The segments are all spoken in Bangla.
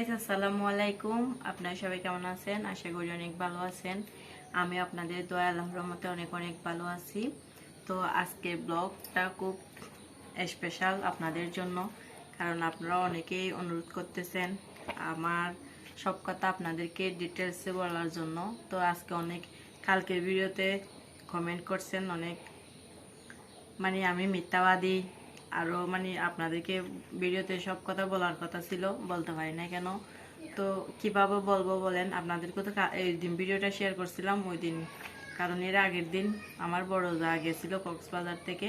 আসসালামু আলাইকুম। আপনারা সবাই কেমন আছেন? আশা করি অনেক ভালো আছেন। আমি আপনাদের দয়া আল্লাহর রহমতে অনেক অনেক ভালো আছি। তো আজকে ব্লগটা খুব স্পেশাল আপনাদের জন্য, কারণ আপনারা অনেকেই অনুরোধ করতেছেন আমার সব কথা আপনাদেরকে ডিটেলসে বলার জন্য। তো আজকে অনেক, কালকের ভিডিওতে কমেন্ট করছেন অনেক মানে আমি মিথ্যাবাদী আরও মানে আপনাদেরকে ভিডিওতে সব কথা বলার কথা ছিল, বলতে পারি না কেন? তো কীভাবে বলব বলেন? আপনাদেরকে তো এই দিন ভিডিওটা শেয়ার করছিলাম ওই দিন, কারণ এর আগের দিন আমার বড় যা গেছিল কক্সবাজার থেকে।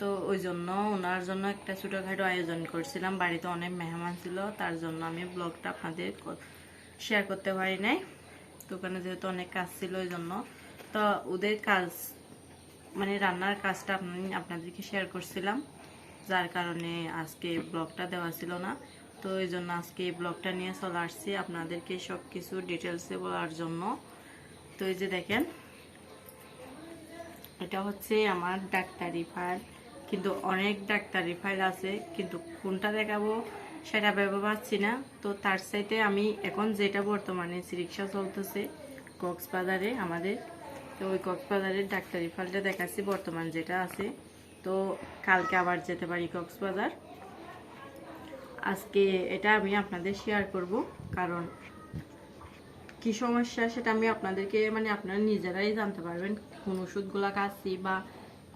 তো ওই জন্য ওনার জন্য একটা ছোটোখাটো আয়োজন করছিলাম, বাড়িতে অনেক মেহমান ছিল, তার জন্য আমি ব্লগটা আপনাদের শেয়ার করতে পারি নাই। তো ওখানে যেহেতু অনেক কাজ ছিল ওই জন্য। তো ওদের কাজ মানে রান্নার কাজটা আপনি আপনাদেরকে শেয়ার করছিলাম, যার কারণে আজকে ব্লগটা দেওয়া ছিল না। তো এই জন্য আজকে এই ব্লগটা নিয়ে চলে আসছি আপনাদেরকে সব কিছু ডিটেলসে বলার জন্য। তো এই যে দেখেন, এটা হচ্ছে আমার ডাক্তারি ফাইল কিন্তু অনেক ডাক্তারি ফাইল আছে, কিন্তু কোনটা দেখাবো সেটা ভেবে পাচ্ছি না। তো তার সাথে আমি এখন যেটা বর্তমানে চিকিৎসা চলতেছে, কক্সবাজারে আমাদের তো ওই কক্সবাজারের ডাক্তারি ফাইলটা দেখাচ্ছি, বর্তমান যেটা আছে। তো কালকে আবার যেতে পারি কক্সবাজার। আজকে এটা আমি আপনাদের শেয়ার করব, কারণ কি সমস্যা সেটা আমি আপনাদেরকে মানে আপনারা নিজেরাই জানতে পারবেন, কোন ওষুধগুলো খাচ্ছি বা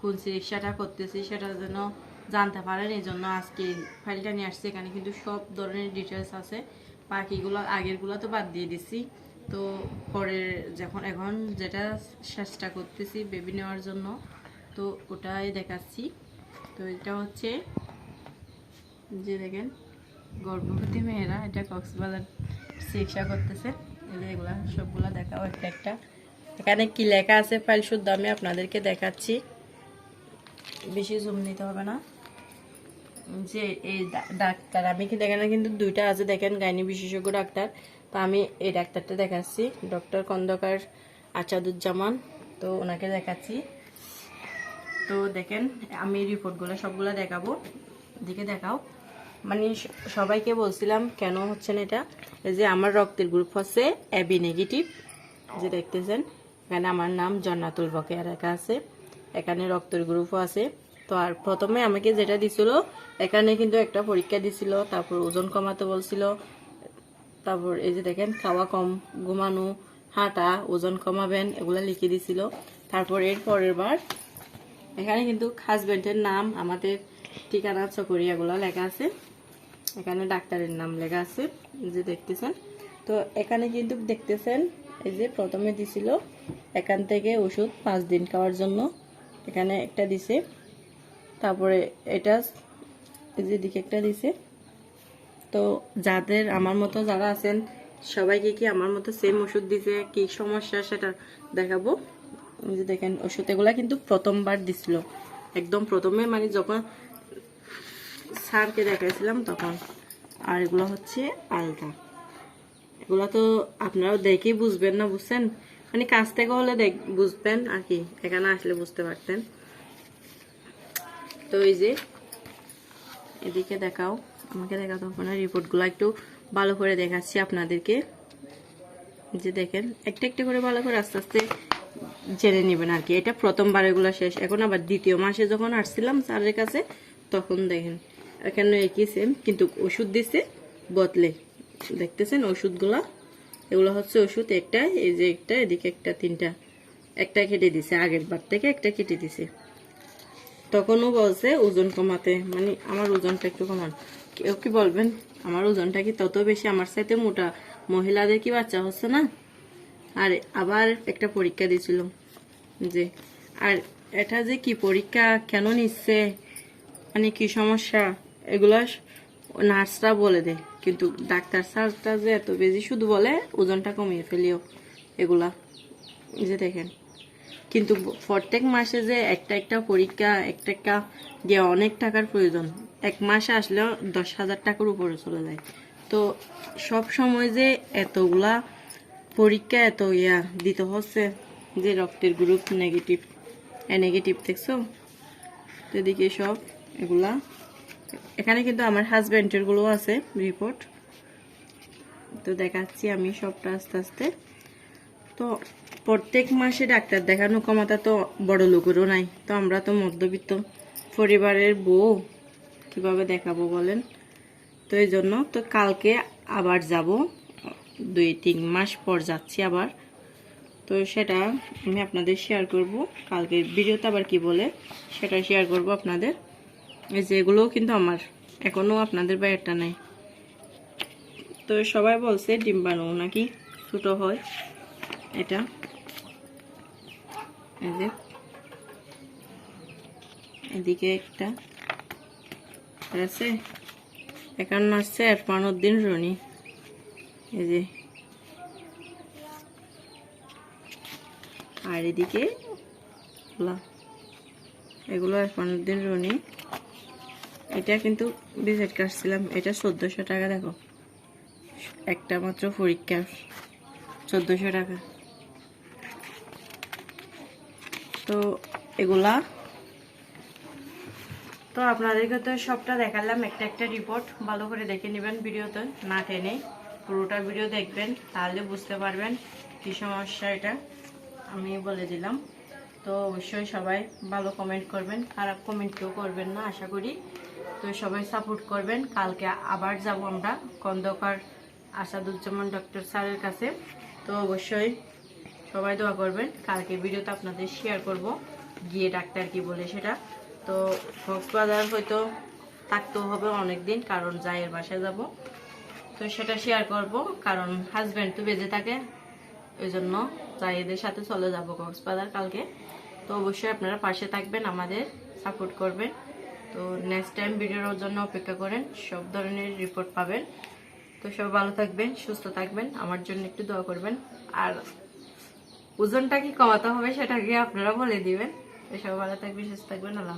কোন চিকিৎসাটা করতেছি সেটা যেন জানতে পারেন। এই জন্য আজকে ফাইলটা নিয়ে আসছি। এখানে কিন্তু সব ধরনের ডিটেলস আছে। বাকিগুলো আগেরগুলো তো বাদ দিয়ে দিছি। তো পরের যখন, এখন যেটা চেষ্টা করতেছি বেবি নেওয়ার জন্য, তো ওটাই দেখাচ্ছি। তো এটা হচ্ছে যে দেখেন, গর্ভবতী মেয়েরা এটা কক্সবাজার চিকিৎসা করতেছে। এগুলা, সবগুলা দেখাও একটা একটা। এখানে কি লেখা আছে ফাইল শুদ্ধ আমি আপনাদেরকে দেখাচ্ছি। বেশি জুম নিতে হবে না। যে এই ডাক্তার, আমি কিন্তু এখানে কিন্তু দুইটা আছে, দেখেন, গাইনি বিশেষজ্ঞ ডাক্তার। তো আমি এই ডাক্তারটা দেখাচ্ছি, ডক্টর খন্দকার আচাদুজ্জামান। তো ওনাকে দেখাচ্ছি। তো দেখেন, আমি রিপোর্টগুলো সবগুলো দেখাবো। দিকে দেখাও। মানে সবাইকে বলছিলাম, কেন হচ্ছে না এটা? যে আমার রক্তের গ্রুপ হচ্ছে এবি নেগেটিভ যে দেখতেছেন, এখানে আমার নাম জন্নাতুল বকেয়া রেখা আছে। এখানে রক্তের গ্রুপও আছে। তো আর প্রথমে আমাকে যেটা দিছিল, এখানে কিন্তু একটা পরীক্ষা দিছিল, তারপর ওজন কমাতে বলছিল তারপর এই যে দেখেন, খাওয়া কম, ঘুমানো, হাঁটা, ওজন কমাবেন, এগুলো লিখে দিছিল। তারপর এর পরের বার, এখানে কিন্তু হাজব্যান্ডের নাম, আমাদের ঠিকানা, চকরিয়াগুলো লেখা আছে। এখানে ডাক্তারের নাম লেখা আছে যে দেখতেছেন। তো এখানে কিন্তু দেখতেছেন, এই যে প্রথমে দিছিল, এখান থেকে ওষুধ পাঁচ দিন খাওয়ার জন্য। এখানে একটা দিছে, তারপরে এটা, এই যে দিকে একটা দিছে। তো যাদের আমার মতো যারা আছেন, সবাইকে কি আমার মতো সেম ওষুধ দিছে কি সমস্যা সেটা দেখাবো? যে দেখেন ওষুধ এগুলা কিন্তু প্রথমবার দিছিল। একদম প্রথমে মানে যখন স্যারকে দেখাইছিলাম তখন। আর এগুলো হচ্ছে আলতা এগুলো তো আপনারাও দেখেই বুঝবেন না, বুঝছেন? মানে কাছ থেকে হলে দেখ বুঝবেন আর কি, এখানে আসলে বুঝতে পারতেন। তো এই যে, এদিকে দেখাও। আমাকে দেখাতে না রিপোর্টগুলো একটু ভালো করে দেখাচ্ছি আপনাদেরকে। যে দেখেন, একটা একটা করে ভালো করে আস্তে আস্তে জেনে নেবেন আর কি। এটা প্রথমবার এগুলো শেষ। এখন আবার দ্বিতীয় মাসে যখন আসছিলাম স্যারের কাছে, তখন দেখেন, এখানে একই সেম কিন্তু ওষুধ দিছে বদলে। দেখতেছেন ওষুধগুলা? এগুলো হচ্ছে ওষুধ একটা, এই যে একটা, এদিকে একটা, তিনটা। একটা কেটে দিছে, আগের বার থেকে একটা কেটে দিছে। তখনও বলছে ওজন কমাতে মানে আমার ওজনটা একটু কমান। কেউ কি বলবেন? আমার ওজনটা কি তত বেশি? আমার সাথে মোটা মহিলাদের কি বাচ্চা হচ্ছে না? আর আবার একটা পরীক্ষা দিয়েছিল যে, আর এটা যে কি পরীক্ষা, কেন নিচ্ছে? মানে কি সমস্যা? এগুলো নার্সরা বলে দেয়। কিন্তু ডাক্তার স্যারটা যে এত বেশি শুধু বলে, ওজনটা কমিয়ে ফেলিও এগুলা। যে দেখেন। কিন্তু প্রত্যেক মাসে যে একটা একটা পরীক্ষা, একটা একটা দিয়ে অনেক টাকার প্রয়োজন। এক মাসে আসলেও দশ হাজার টাকার উপরে চলে যায়। তো সব সময় যে এতগুলা পরীক্ষা, এত ইয়া দিতে হচ্ছে যে রক্তের গ্রুপ নেগেটিভ এ নেগেটিভ দেখছ? তো এদিকে সব এগুলা। এখানে কিন্তু আমার হাজব্যান্ডেরগুলো আছে রিপোর্ট তো দেখাচ্ছি আমি সবটা আস্তে আস্তে। তো প্রত্যেক মাসে ডাক্তার দেখানো ক্ষমতা তো বড় লোকেরও নাই। তো আমরা তো মধ্যবিত্ত পরিবারের বউ কীভাবে দেখাবো বলেন? তো এই জন্য তো কালকে আবার যাব। দুই তিন মাস পর যাচ্ছি আবার। তো সেটা আমি আপনাদের শেয়ার করব। কালকের ভিডিওতে আবার কি বলে সেটা শেয়ার করব আপনাদের। এই যে এগুলোও কিন্তু আমার। এখনও আপনাদের বাইরটা নেই। তো সবাই বলছে ডিম্বাণু নাকি? ছোটো হয়। এটা। এই যে। এদিকে একটা। আছে। একান্ন আসছে এরফানোর দিন রনি। এই যে। আর এদিকে এগুলো এরফানোর দিন রনি। এটা কিন্তু ভিজিট কাটছিলাম। এটা চোদ্দোশো টাকা, দেখো। একটা মাত্র পরীক্ষা চোদ্দোশো টাকা। তো এগুলা তো আপনাদেরকে তো সবটা দেখালাম, একটা একটা রিপোর্ট ভালো করে দেখে নেবেন ভিডিওতে না টেনে পুরোটা ভিডিও দেখবেন, তাহলে বুঝতে পারবেন কী সমস্যা এটা। আমি বলে দিলাম। তো অবশ্যই সবাই ভালো কমেন্ট করবেন, খারাপ কমেন্ট কমেন্টও করবেন না, আশা করি। তো সবাই সাপোর্ট করবেন। কালকে আবার যাব আমরা খন্দকার আসাদুজ্জামান ডক্টর স্যারের কাছে। তো অবশ্যই সবাই দোয়া করবেন। কালকে ভিডিওতে আপনাদের শেয়ার করব, গিয়ে ডাক্তার কি বলে সেটা। তো কক্সবাজার হয়তো থাকতেও হবে অনেক দিন কারণ জায়ের বাসায় যাব। তো সেটা শেয়ার করব, কারণ হাজব্যান্ড তো বেজে থাকে ওই জন্য জায়েদের সাথে চলে যাব কক্সবাজার কালকে। তো অবশ্যই আপনারা পাশে থাকবেন, আমাদের সাপোর্ট করবেন। তো নেক্সট টাইম ভিডিওর জন্য অপেক্ষা করেন, সব ধরনের রিপোর্ট পাবেন। তো সব ভালো থাকবেন, সুস্থ থাকবেন, আমার জন্য একটু দোয়া করবেন। আর ওজনটা কি কমাতে হবে সেটা গিয়ে আপনারা বলে দিবেন। তো সব ভালো থাকবে সুস্থ থাকবেন আল্লাহ